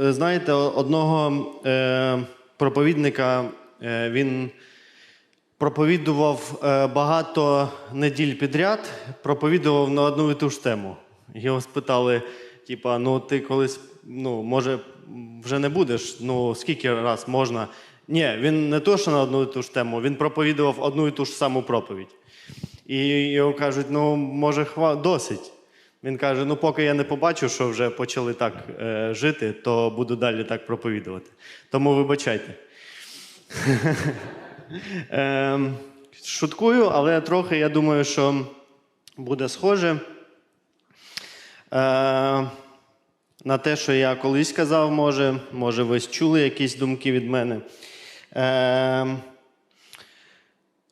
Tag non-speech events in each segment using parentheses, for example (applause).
е, знаєте, одного е, проповідника е, він проповідував багато неділь підряд, проповідував на одну і ту ж тему. Його спитали: типа, ну ти колись, ну, може, вже не будеш, ну скільки раз можна. Ні, він не то, що на одну і ту ж тему, він проповідував одну і ту ж саму проповідь. І його кажуть, ну, може, хва... досить. Він каже: ну, поки я не побачу, що вже почали так е, жити, то буду далі так проповідувати. Тому вибачайте. (laughs) Ем, Шуткую, але трохи я думаю, що буде схоже е, на те, що я колись казав, може, може, ви чули якісь думки від мене.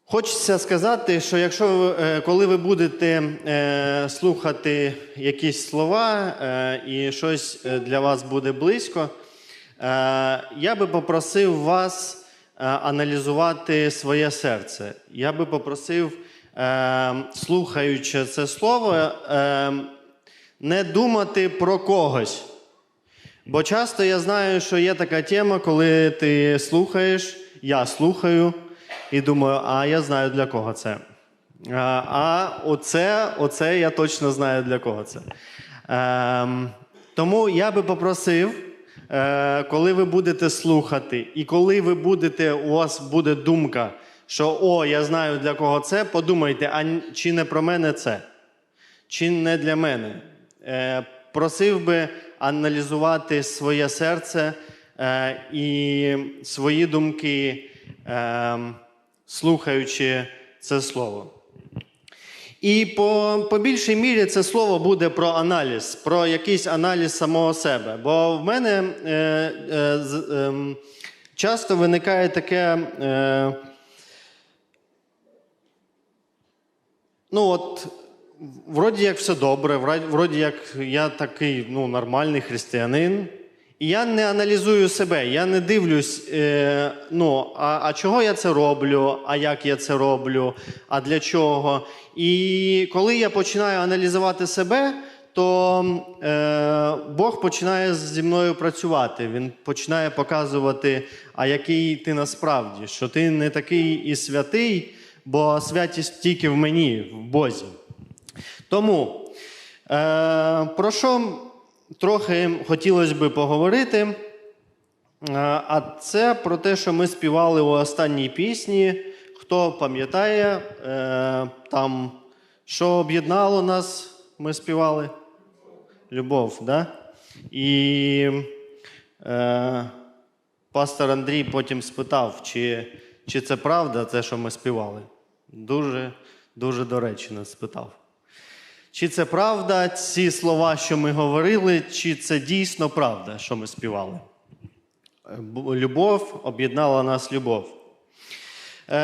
Хочеться сказати, що якщо е, коли ви будете е, слухати якісь слова е, і щось для вас буде близько, я би попросив вас аналізувати своє серце. Я би попросив, слухаючи це слово, не думати про когось. Бо часто я знаю, що є така тема, коли ти слухаєш, я слухаю і думаю, а я знаю для кого це. А, а оце, оце я точно знаю для кого це. Ем, тому я би попросив, е, коли ви будете слухати, і коли ви будете, у вас буде думка, що о, я знаю для кого це, подумайте, а чи не про мене це? чи не для мене. Е, просив би аналізувати своє серце е, і свої думки, е, слухаючи це слово. І по, по більшій мірі це слово буде про аналіз, про якийсь аналіз самого себе. Бо в мене е, е, ем, часто виникає таке. Е, Ну, от, вроді як все добре, вроді як я такий ну, нормальний християнин. Я не аналізую себе, я не дивлюсь, е, ну, а, а чого я це роблю, а як я це роблю, а для чого. І коли я починаю аналізувати себе, то е, Бог починає зі мною працювати. Він починає показувати, а який ти насправді, що ти не такий і святий, бо святість тільки в мені, в Бозі. Тому е, про що трохи хотілося би поговорити. Е, А це про те, що ми співали у останній пісні. Хто пам'ятає, е, там, що об'єднало нас, ми співали? Любов, да? І е, пастор Андрій потім спитав, чи, чи це правда, це, що ми співали. Дуже, дуже доречно спитав. Чи це правда, ці слова, що ми говорили, чи це дійсно правда, що ми співали? Любов об'єднала нас любов. Е,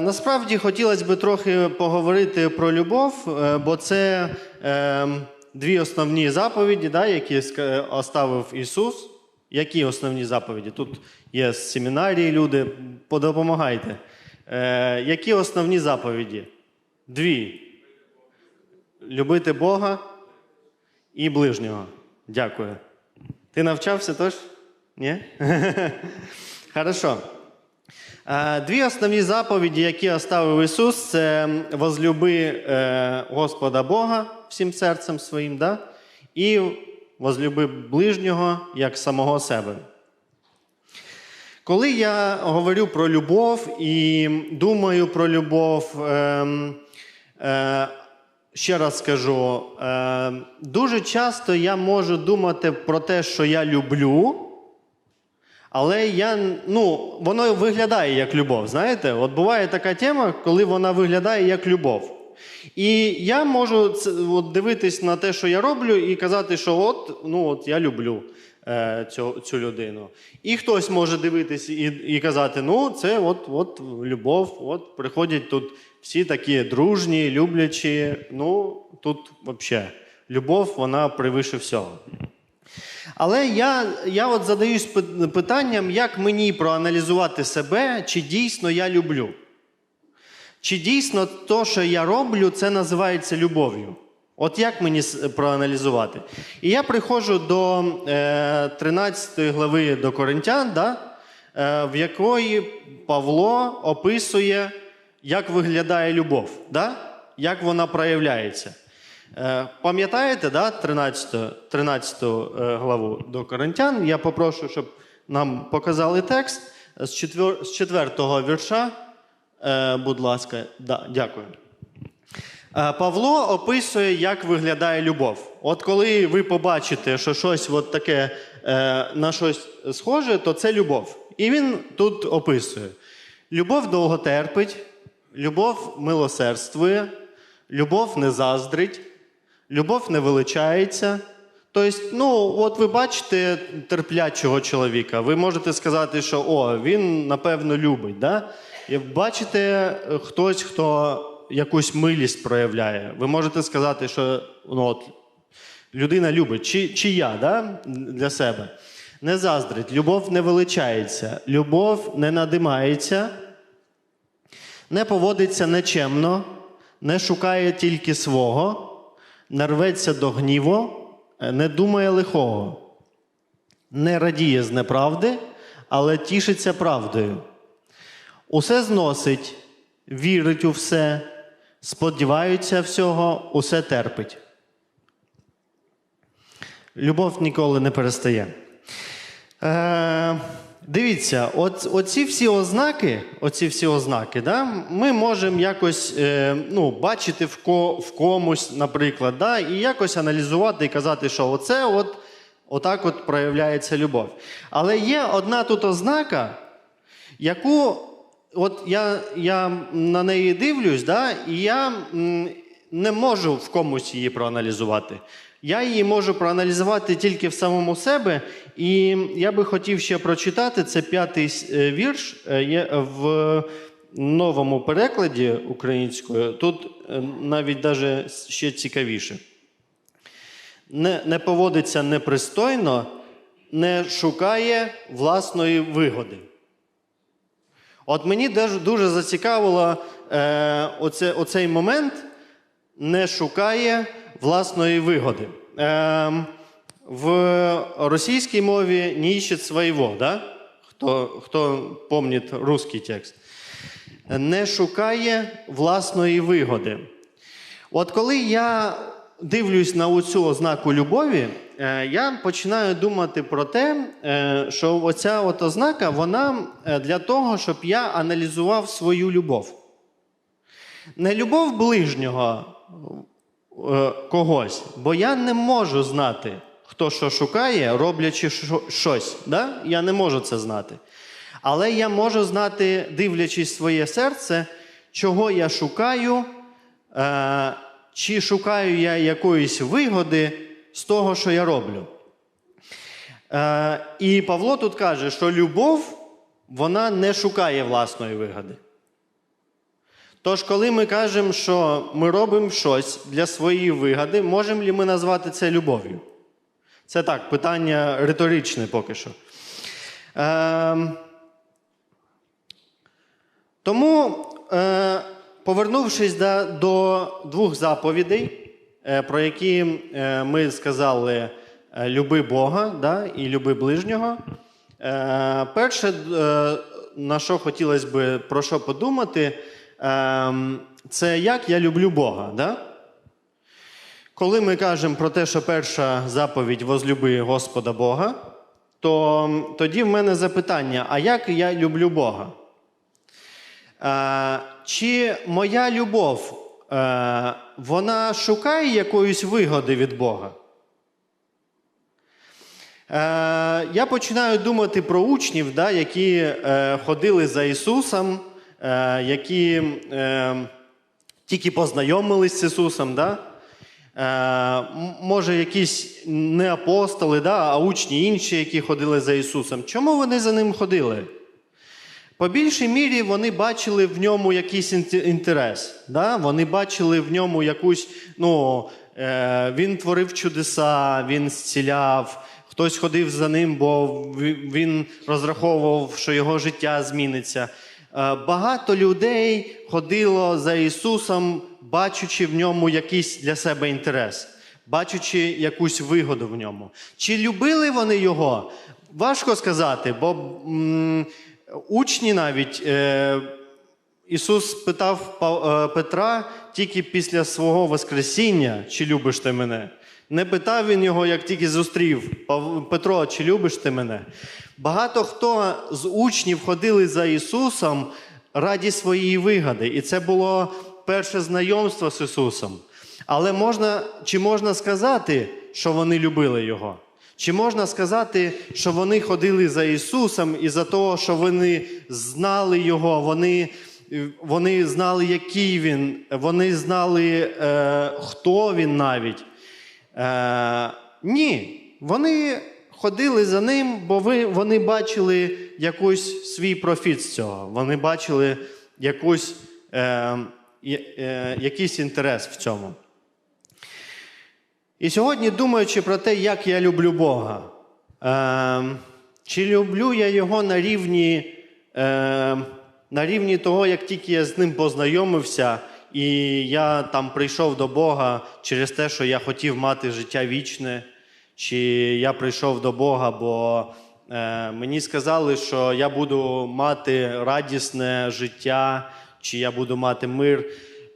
насправді хотілося б трохи поговорити про любов, е, бо це е, дві основні заповіді, да, які оставив Ісус. Які основні заповіді? Тут є семінарії люди, подопомагайте. Е, які основні заповіді? Дві. Любити Бога і ближнього. Дякую. Ти навчався теж? Ні? (laughs) Хорошо. Дві основні заповіді, які оставив Ісус, це возлюби е, Господа Бога всім серцем своїм, да? і возлюби ближнього як самого себе. Коли я говорю про любов і думаю про любов, ем, е, ще раз скажу, е, дуже часто я можу думати про те, що я люблю, але я, ну, воно виглядає як любов. Знаєте, от буває така тема, коли вона виглядає як любов. І я можу от, дивитись на те, що я роблю, і казати, що от, ну, от я люблю цю, цю людину. І хтось може дивитись і, і казати: ну, це от, от любов, от приходять тут всі такі дружні, люблячі. Ну, тут взагалі любов, вона превише всього. Але я, я от задаюсь питанням, як мені проаналізувати себе, чи дійсно я люблю. Чи дійсно то, що я роблю, це називається любов'ю? От як мені проаналізувати? І я приходжу до е, 13 глави до Коринтян, да, е, в якої Павло описує, як виглядає любов, да? як вона проявляється. Е, Пам'ятаєте, да, 13, 13 е, главу до Коринтян? Я попрошу, щоб нам показали текст з 4, з 4 вірша. Е, Будь ласка, да, дякую. Е, Павло описує, як виглядає любов. От коли ви побачите, що щось от таке е, на щось схоже, то це любов. І він тут описує: любов довго терпить, любов милосердствує, любов не заздрить, любов не величається. Тобто, ну, от ви бачите терплячого чоловіка, ви можете сказати, що о, він напевно любить. Да? І бачите е, хтось, хто якусь милість проявляє. Ви можете сказати, що ну, от, людина любить, чи, чи я да? для себе. Не заздрить, любов не величається, любов не надимається, не поводиться нечемно, не шукає тільки свого, не рветься до гніву, е, не думає лихого, не радіє з неправди, але тішиться правдою. Усе зносить, вірить у все, сподівається всього, усе терпить. Любов ніколи не перестає. Е, дивіться, от, оці всі ознаки, оці всі ознаки, да, ми можемо якось е, ну, бачити в, ко, в комусь, наприклад, да, і якось аналізувати і казати, що оце от, отак от проявляється любов. Але є одна тут ознака, яку от я, я на неї дивлюсь, да, і я не можу в комусь її проаналізувати. Я її можу проаналізувати тільки в самому себе, і я би хотів ще прочитати це п'ятий е, вірш е, в новому перекладі українською. Тут е, навіть даже ще цікавіше. Не, не поводиться непристойно, не шукає власної вигоди. От мені дуже, зацікавило е, оце, оцей момент не шукає власної вигоди. Е, в російській мові не ищет своего, да? хто, хто помнить русский текст. Не шукає власної вигоди. От коли я дивлюсь на цю ознаку любові, я починаю думати про те, е, що оця от ознака вона е, для того, щоб я аналізував свою любов. Не любов ближнього е, когось, бо я не можу знати, хто що шукає, роблячи щось. Да? Я не можу це знати. Але я можу знати, дивлячись своє серце, чого я шукаю, е, чи шукаю я якоїсь вигоди з того, що я роблю. Е, і Павло тут каже, що любов вона не шукає власної вигоди. Тож, коли ми кажемо, що ми робимо щось для своєї вигоди, можемо ли ми назвати це любов'ю? Це так, питання риторичне поки що. Ем, тому, е, повернувшись да, до двох заповідей, е, про які е, ми сказали е, люби Бога да, і люби ближнього. Е, перше, е, на що хотілося б про що подумати, е, це як я люблю Бога. Да? Коли ми кажемо про те, що перша заповідь возлюби Господа Бога, то тоді в мене запитання: а як я люблю Бога? Е, чи моя любов е, вона шукає якоїсь вигоди від Бога? Е, я починаю думати про учнів, да, які е, ходили за Ісусом, е, які тільки познайомились з Ісусом. Да? Може, якісь не апостоли, да, а учні інші, які ходили за Ісусом. Чому вони за ним ходили? По більшій мірі вони бачили в ньому якийсь інтерес. Да? Вони бачили в ньому якусь, ну, е, він творив чудеса, він зціляв, хтось ходив за ним, бо він розраховував, що його життя зміниться. Е, багато людей ходило за Ісусом бачучи в ньому якийсь для себе інтерес, бачучи якусь вигоду в ньому. Чи любили вони його? Важко сказати, бо м, учні навіть. Е, Ісус питав е, Петра тільки після свого Воскресіння, чи любиш ти мене. Не питав він його, як тільки зустрів. Петро, чи любиш ти мене? Багато хто з учнів ходили за Ісусом раді своєї вигоди. І це було перше знайомство з Ісусом. Але можна, чи можна сказати, що вони любили Його? Чи можна сказати, що вони ходили за Ісусом і за того, що вони знали Його, вони, вони знали, який Він, вони знали, е, хто Він навіть? Е, ні, вони ходили за ним, бо ви, вони бачили якийсь свій профіт з цього. Вони бачили якусь, е, е, якийсь інтерес в цьому. І сьогодні, думаючи про те, як я люблю Бога, е, чи люблю я його на рівні, е, на рівні того, як тільки я з ним познайомився, і я там прийшов до Бога через те, що я хотів мати життя вічне, чи я прийшов до Бога, бо е, мені сказали, що я буду мати радісне життя, чи я буду мати мир.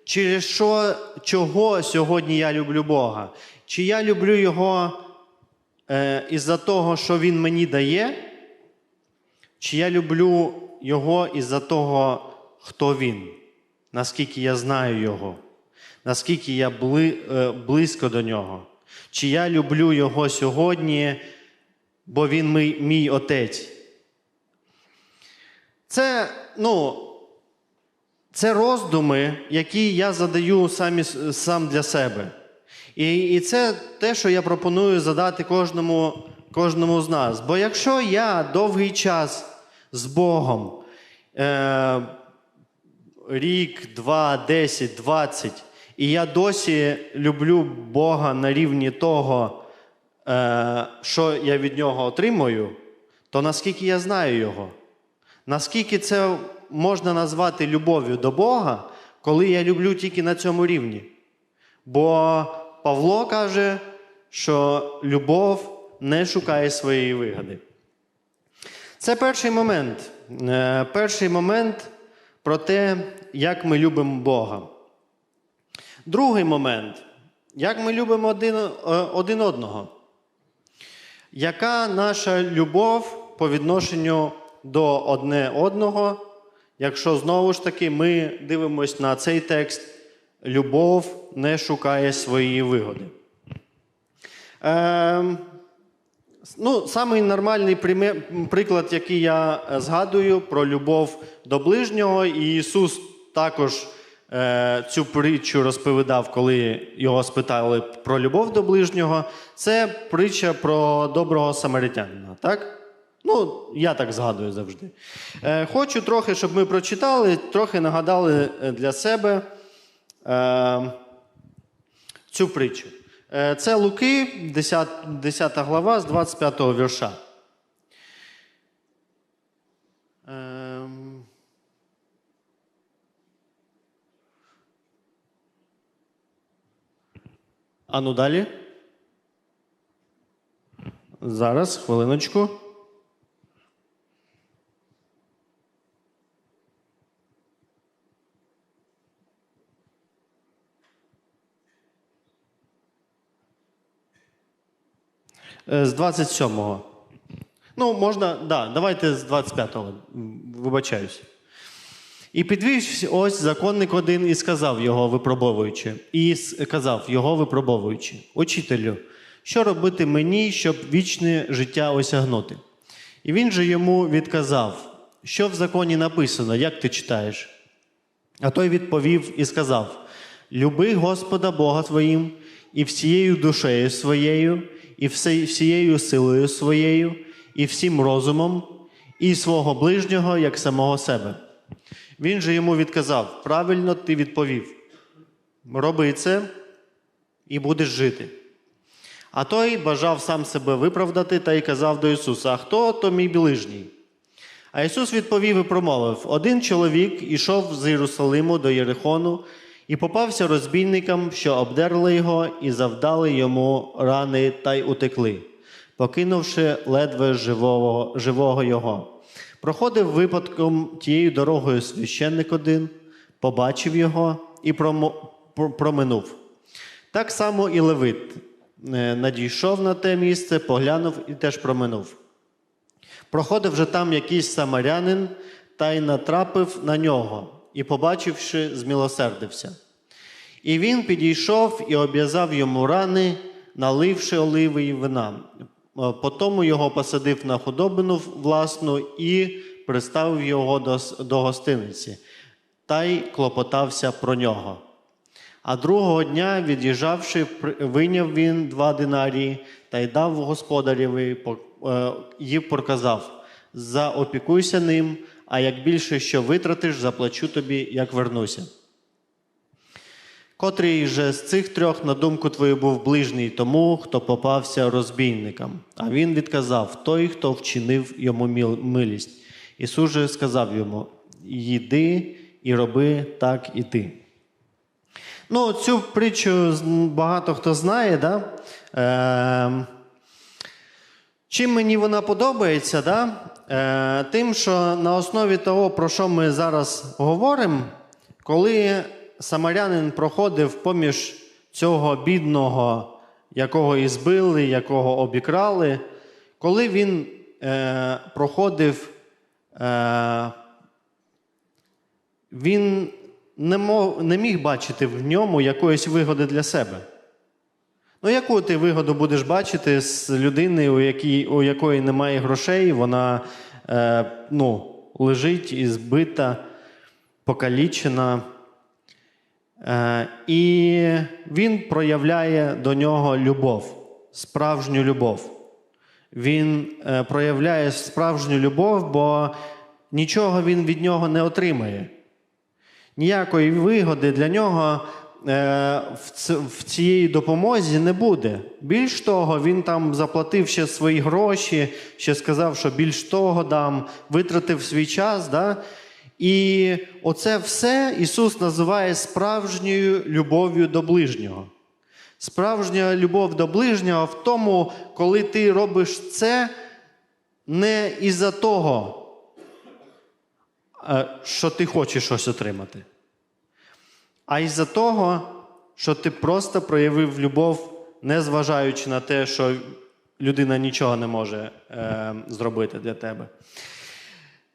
Через що, чого сьогодні я люблю Бога? Чи я люблю Його е, із-за того, що Він мені дає? Чи я люблю Його із-за того, хто Він? Наскільки я знаю Його? Наскільки я бли, е, близько до нього? Чи я люблю Його сьогодні, бо Він мій, мій отець? Це, ну, це роздуми, які я задаю самі, сам для себе. І, і це те, що я пропоную задати кожному, кожному з нас. Бо якщо я довгий час з Богом, е, рік, два, десять, двадцять, і я досі люблю Бога на рівні того, е, що я від нього отримую, то наскільки я знаю Його? Наскільки це можна назвати любов'ю до Бога, коли я люблю тільки на цьому рівні? Бо Павло каже, що любов не шукає своєї вигоди. Це перший момент. Е, Перший момент про те, як ми любимо Бога. Другий момент як ми любимо один, е, один одного. Яка наша любов по відношенню до одне одного, якщо знову ж таки ми дивимося на цей текст, любов не шукає своєї вигоди. Ем, Ну, самий нормальний приклад, який я е, згадую про любов до ближнього, і Ісус також е, цю притчу розповідав, коли його спитали про любов до ближнього. Це притча про доброго самаритянина. Так? Ну, я так згадую завжди. Е, хочу трохи, щоб ми прочитали, трохи нагадали е, для себе е, цю притчу. Е, Це Луки, 10, 10 глава з 25 вірша. Ем. А ну далі. Зараз, хвилиночку. З 27-го. Ну, можна, да, давайте з 25-го. Вибачаюсь. І підвівся ось законник один і сказав його випробовуючи. І с- казав його випробовуючи: Учителю, що робити мені, щоб вічне життя осягнути? І він же йому відказав, що в законі написано, як ти читаєш? А той відповів і сказав: Люби Господа Бога твоїм і всією душею своєю, і всією силою своєю, і всім розумом, і свого ближнього як самого себе. Він же йому відказав: правильно ти відповів. Роби це і будеш жити. А той бажав сам себе виправдати та й казав до Ісуса: А хто то мій ближній? А Ісус відповів і промовив: один чоловік ішов з Єрусалиму до Єрихону І попався розбійникам, що обдерли його і завдали йому рани та й утекли, покинувши ледве живого, живого його. Проходив випадком тією дорогою священник один, побачив його і проминув. Так само і Левит е, надійшов на те місце, поглянув і теж проминув. Проходив же там якийсь самарянин та й натрапив на нього, і, побачивши, змілосердився. І він підійшов і обв'язав йому рани, наливши оливи і вина. Е, Потому його посадив на худобину власну і приставив його до, до гостиниці, та й клопотався про нього. А другого дня, від'їжджавши, вийняв він два динарії та й дав господареві по- е, і проказав: заопікуйся ним, а як більше що витратиш, заплачу тобі, як вернуся. Котрий же з цих трьох, на думку твою, був ближній тому, хто попався розбійникам. А він відказав той, хто вчинив йому милість. Ісус же сказав йому: Їди і роби так і ти. Ну, цю притчу багато хто знає, да? Е, чим мені вона подобається, да? е, тим, що на основі того, про що ми зараз говоримо, коли самарянин проходив поміж цього бідного, якого і збили, якого обікрали, коли він е, проходив е, він не, мог, не міг бачити в ньому якоїсь вигоди для себе. Ну, яку ти вигоду будеш бачити з людини, у, якій, у якої немає грошей, вона е, ну, лежить і збита, покалічена. Е, і він проявляє до нього любов, справжню любов. Він е, проявляє справжню любов, бо нічого він від нього не отримає. Ніякої вигоди для нього в, ц- в цій допомозі не буде. Більш того, він там заплатив ще свої гроші, ще сказав, що більш того дам, витратив свій час. Да? І оце все Ісус називає справжньою любов'ю до ближнього. Справжня любов до ближнього в тому, коли ти робиш це не із-за того, е, що ти хочеш щось отримати, а із-за того, що ти просто проявив любов, не зважаючи на те, що людина нічого не може е, зробити для тебе.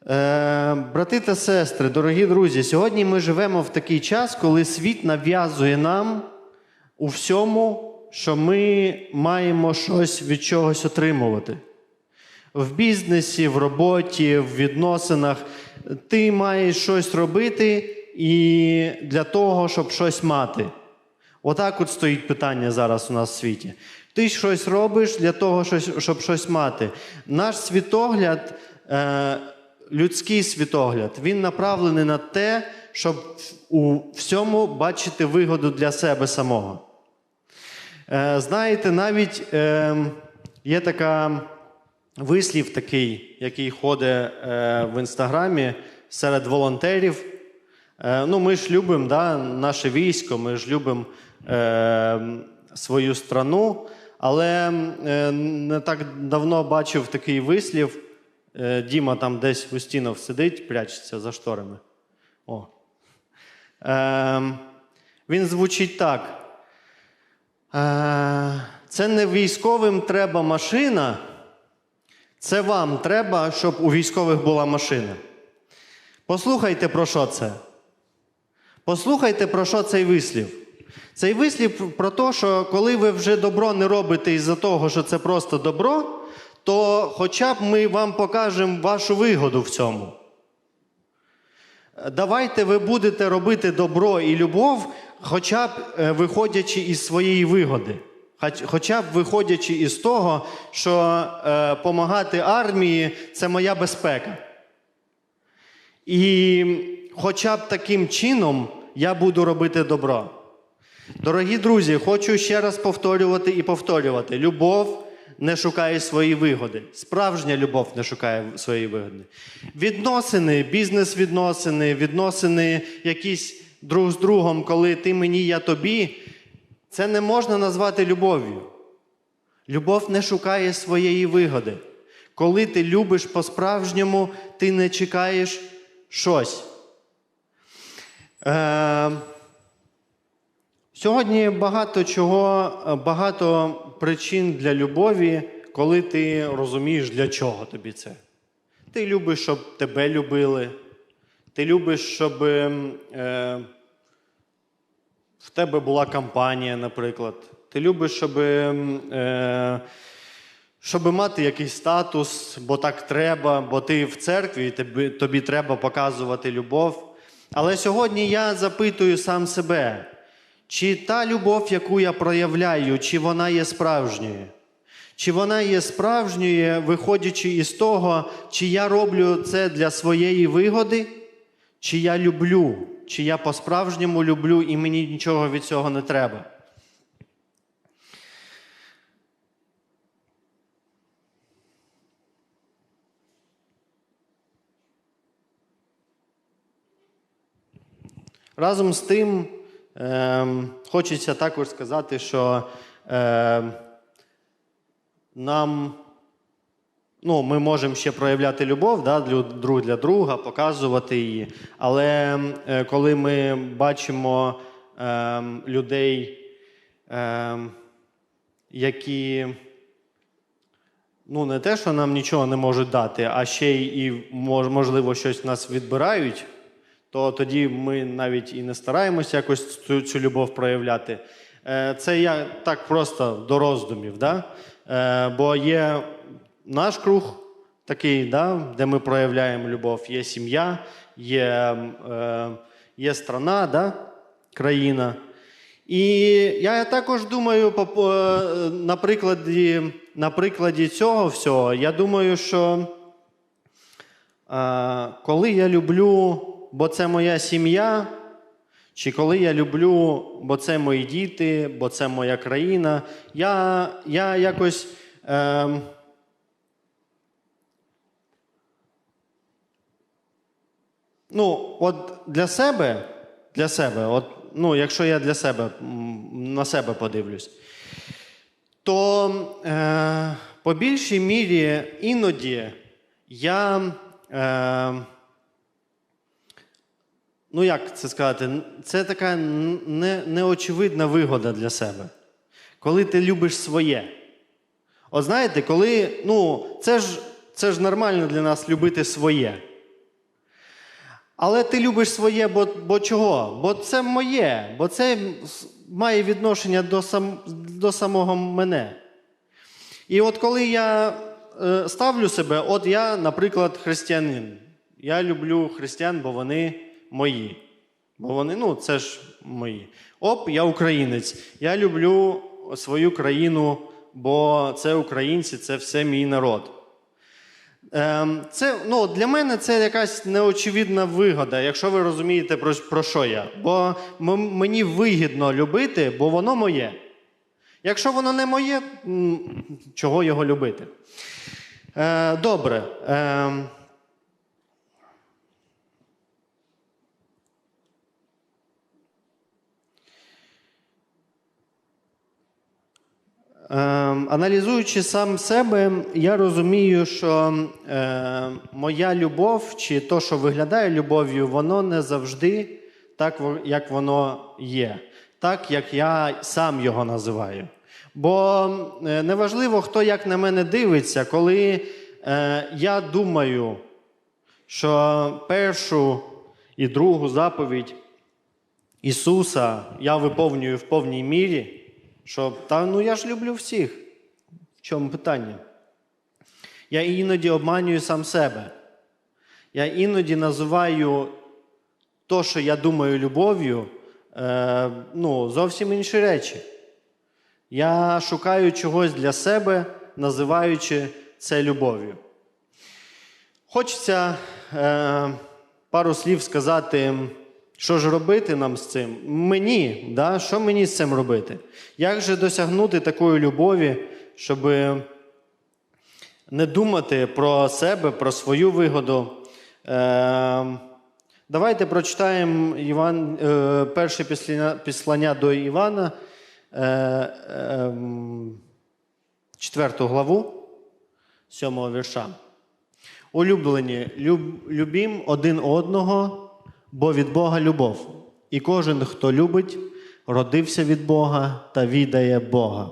Е, брати та сестри, дорогі друзі, сьогодні ми живемо в такий час, коли світ нав'язує нам у всьому, що ми маємо щось від чогось отримувати. В бізнесі, в роботі, в відносинах ти маєш щось робити і для того, щоб щось мати. Отак от стоїть питання зараз у нас в світі. Ти щось робиш для того, щоб щось мати. Наш світогляд, е, людський світогляд, він направлений на те, щоб у всьому бачити вигоду для себе самого. Е, знаєте, навіть е, є така вислів такий, який ходить в інстаграмі серед волонтерів. Е, ну, ми ж любимо да, наше військо, ми ж любимо е, свою страну, але е, не так давно бачив такий вислів. Е, Діма там десь Устінов сидить, прячеться за шторами. О. Е, він звучить так. Е, це не військовим треба машина, це вам треба, щоб у військових була машина. Послухайте, про що це. Послухайте, про що цей вислів. Цей вислів про те, що коли ви вже добро не робите із-за того, що це просто добро, то хоча б ми вам покажемо вашу вигоду в цьому. Давайте ви будете робити добро і любов, хоча б е, виходячи із своєї вигоди. Хоча б виходячи із того, що е, армії це моя безпека. І хоча б таким чином я буду робити добро. Дорогі друзі, хочу ще раз повторювати і повторювати: любов не шукає свої вигоди. Справжня любов не шукає свої вигоди. Відносини, бізнес-відносини, відносини якісь друг з другом, коли ти мені, я тобі, це не можна назвати любов'ю. Любов не шукає своєї вигоди. Коли ти любиш по-справжньому, ти не чекаєш щось. Е, сьогодні багато чого, багато причин для любові, коли ти розумієш, для чого тобі це. Ти любиш, щоб тебе любили. Ти любиш, щоб е, в тебе була компанія, наприклад. Ти любиш, щоб, е, щоб мати якийсь статус, бо так треба, бо ти в церкві і тобі, тобі треба показувати любов. Але сьогодні я запитую сам себе, чи та любов, яку я проявляю, чи вона є справжньою? Чи вона є справжньою, виходячи із того, чи я роблю це для своєї вигоди, чи я люблю, чи я по-справжньому люблю і мені нічого від цього не треба. Разом з тим, ем, хочеться також сказати, що ем, нам ну, ми можемо ще проявляти любов да, друг для друга, показувати її. Але е, коли ми бачимо ем, людей, ем, які ну, не те, що нам нічого не можуть дати, а ще й можливо щось нас відбирають, то тоді ми навіть і не стараємося якось цю, цю любов проявляти. Е, Це я так просто до роздумів. Да? Е, Бо є наш круг такий, да, де ми проявляємо любов, є сім'я, є, е, є страна, да? країна. І я також думаю, на прикладі, на прикладі цього всього, я думаю, що коли я люблю, бо це моя сім'я, чи коли я люблю, бо це мої діти, бо це моя країна, я, я якось. Е, ну, от для себе, для себе, от, ну, якщо я для себе на себе подивлюсь, то е, по більшій мірі іноді я. Е, ну як це сказати, це така не, неочевидна вигода для себе. Коли ти любиш своє. От знаєте, коли, ну, це ж, це ж нормально для нас любити своє. Але ти любиш своє, бо, бо чого? Бо це моє, бо це має відношення до, сам, до самого мене. І от коли я е, ставлю себе, от я, наприклад, християнин. Я люблю християн, бо вони мої. Бо вони, ну, це ж мої. Оп, я українець. Я люблю свою країну, бо це українці, це все мій народ. Ем, Це, ну, для мене це якась неочевидна вигода, якщо ви розумієте, про, про що я. Бо мені вигідно любити, бо воно моє. Якщо воно не моє, чого його любити? Е, добре. Ем, аналізуючи сам себе, я розумію, що е, моя любов чи то, що виглядає любов'ю, воно не завжди так, як воно є, так як я сам його називаю. Бо е, неважливо, хто як на мене дивиться, коли е, я думаю, що першу і другу заповідь Ісуса я виповнюю в повній мірі, що та ну я ж люблю всіх. В чому питання? Я іноді обманюю сам себе. Я іноді називаю то, що я думаю любов'ю, е, ну, зовсім інші речі. Я шукаю чогось для себе, називаючи це любов'ю. Хочеться е, пару слів сказати, що ж робити нам з цим. Мені, да? що мені з цим робити? Як же досягнути такої любові, щоб не думати про себе, про свою вигоду, е, Давайте прочитаємо Іван, е, перше післання, до Івана, е, е, четверту главу, сьомого вірша. Улюблені, люб, любім один одного, бо від Бога любов. І кожен, хто любить, родився від Бога та відає Бога.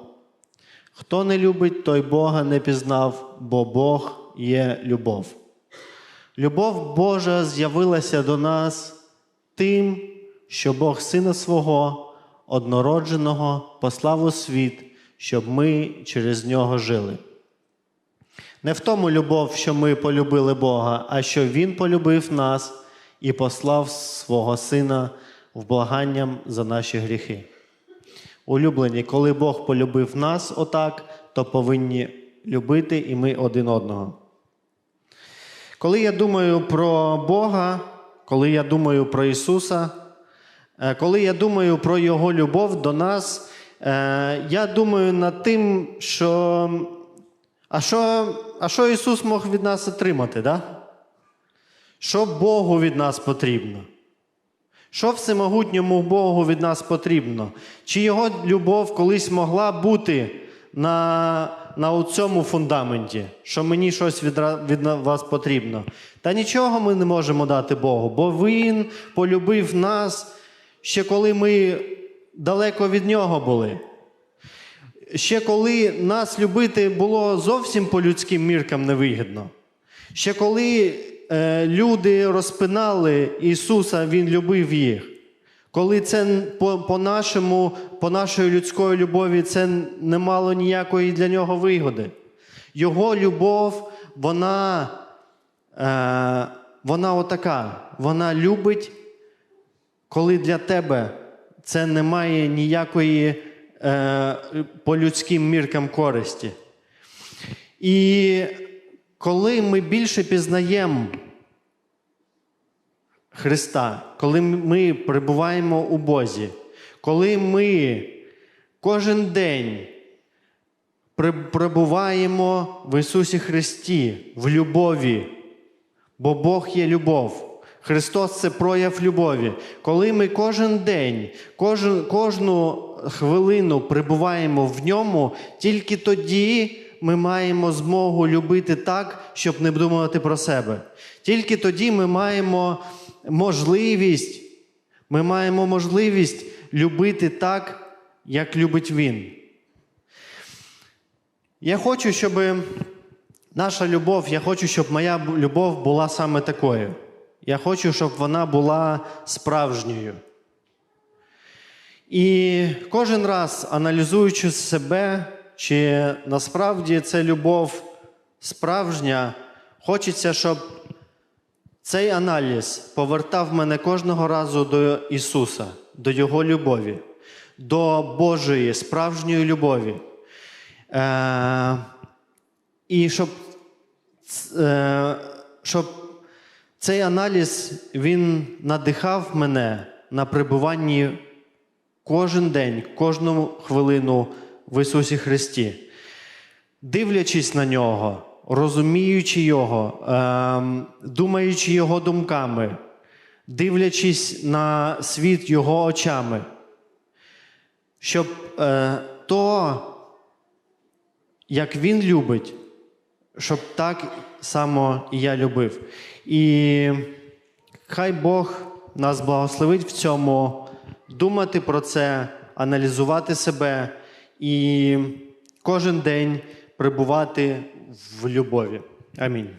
Хто не любить, той Бога не пізнав, бо Бог є любов. Любов Божа з'явилася до нас тим, що Бог Сина свого однородженого послав у світ, щоб ми через нього жили. Не в тому любов, що ми полюбили Бога, а що Він полюбив нас і послав свого Сина в благанням за наші гріхи. Улюблені, коли Бог полюбив нас отак, то повинні любити і ми один одного. Коли я думаю про Бога, коли я думаю про Ісуса, е, коли я думаю про Його любов до нас, е, я думаю над тим, що а що, а що Ісус мог від нас отримати? Да? Що Богу від нас потрібно? Що всемогутньому Богу від нас потрібно? Чи Його любов колись могла бути на, на цьому фундаменті, що мені щось від, від вас потрібно? Та нічого ми не можемо дати Богу, бо Він полюбив нас ще коли ми далеко від Нього були. Ще коли нас любити було зовсім по людським міркам невигідно. Ще коли люди розпинали Ісуса, Він любив їх. Коли це по, по, нашому, по нашої людської любові це не мало ніякої для нього вигоди. Його любов, вона, е, вона отака. Вона любить, коли для тебе це не має ніякої е, по людським міркам користі. І коли ми більше пізнаємо Христа, коли ми перебуваємо у Бозі, коли ми кожен день перебуваємо в Ісусі Христі, в любові, бо Бог є любов. Христос це прояв любові. Коли ми кожен день, кожен, кожну хвилину перебуваємо в ньому, тільки тоді ми маємо змогу любити так, щоб не думати про себе. Тільки тоді ми маємо можливість, ми маємо можливість любити так, як любить Він. Я хочу, щоб наша любов, я хочу, щоб моя любов була саме такою. Я хочу, щоб вона була справжньою. І кожен раз, аналізуючи себе, чи насправді це любов справжня, хочеться, щоб цей аналіз повертав мене кожного разу до Ісуса, до Його любові, до Божої справжньої любові. Е- і щоб, е- щоб цей аналіз він надихав мене на перебуванні кожен день, кожну хвилину в Ісусі Христі, дивлячись на нього, розуміючи Його, ем, думаючи Його думками, дивлячись на світ Його очами, щоб е, то, як Він любить, щоб так само і я любив. І хай Бог нас благословить в цьому, думати про це, аналізувати себе і кожен день прибувати в любові. Амінь.